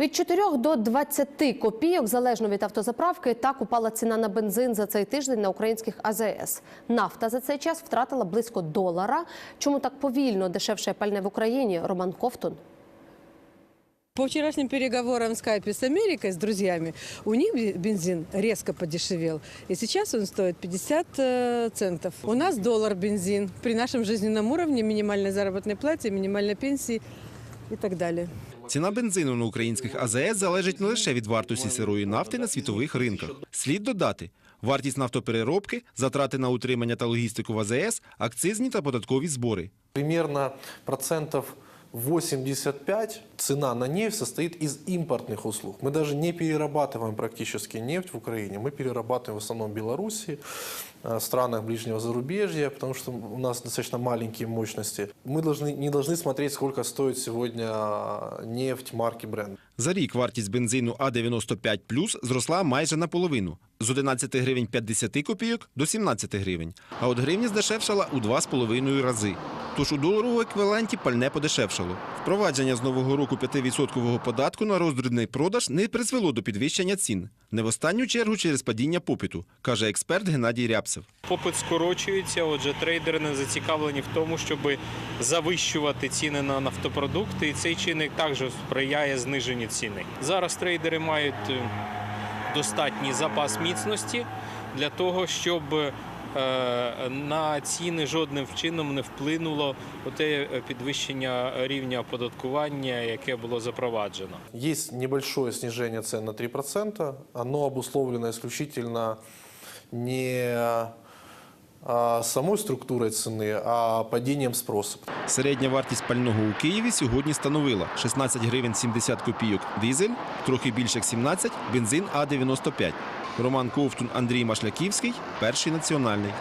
Від 4 до 20 копійок, залежно від автозаправки, так упала ціна на бензин за цей тиждень на українських АЗС. Нафта за цей час втратила близько долара. Чому так повільно дешевше пальне в Україні? Роман Ковтун. По вчерашним переговорам в скайпе с Америкой, с друзьями, у них бензин резко подешевел. И сейчас он стоит 50 э, центов. У нас доллар бензин при нашем жизненном уровне, минимальной заработной плате, минимальной пенсии и так далее. Ціна бензину на українських АЗС залежить не лише від вартості сирої нафти на світових ринках. Слід додати, вартість нафтопереробки, затрати на утримання та логістику в АЗС, акцизні та податкові збори. Примерно процентов 85 цена на нефть состоит из импортных услуг. Мы даже не перерабатываем практически нефть в Украине. Мы перерабатываем в основном в Беларуси, э, странах ближнего зарубежья, потому что у нас достаточно маленькие мощности. Мы должны, не должны смотреть, сколько стоит сегодня э, нефть марки бренд. За рік вартість бензину А95+, зросла майже наполовину – з 11 гривень 50 копійок до 17 гривень. А от гривня здешевшала у 2,5 рази. Тож у доларовому еквіваленті пальне подешевшало. Впровадження з нового року 5% податку на роздрібний продаж не призвело до підвищення цін. Не в останню чергу через падіння попиту, каже експерт Геннадій Рябцев. Попит скорочується, отже, трейдери не зацікавлені в тому, щоб завищувати ціни на нафтопродукти, і цей чинник також сприяє зниженню ціни. Зараз трейдери мають е, достатній запас міцності для того, щоб е, на ціни жодним чином не вплинуло те підвищення рівня оподаткування, яке було запроваджено. Є небольшое зниження цін на 3%. Оно обусловлено исключительно не а, структури ціни, а падінням спросу. Середня вартість пального у Києві сьогодні становила 16 гривень 70 копійок дизель, трохи більше як 17 – бензин А95. Роман Ковтун, Андрій Машляківський, Перший національний.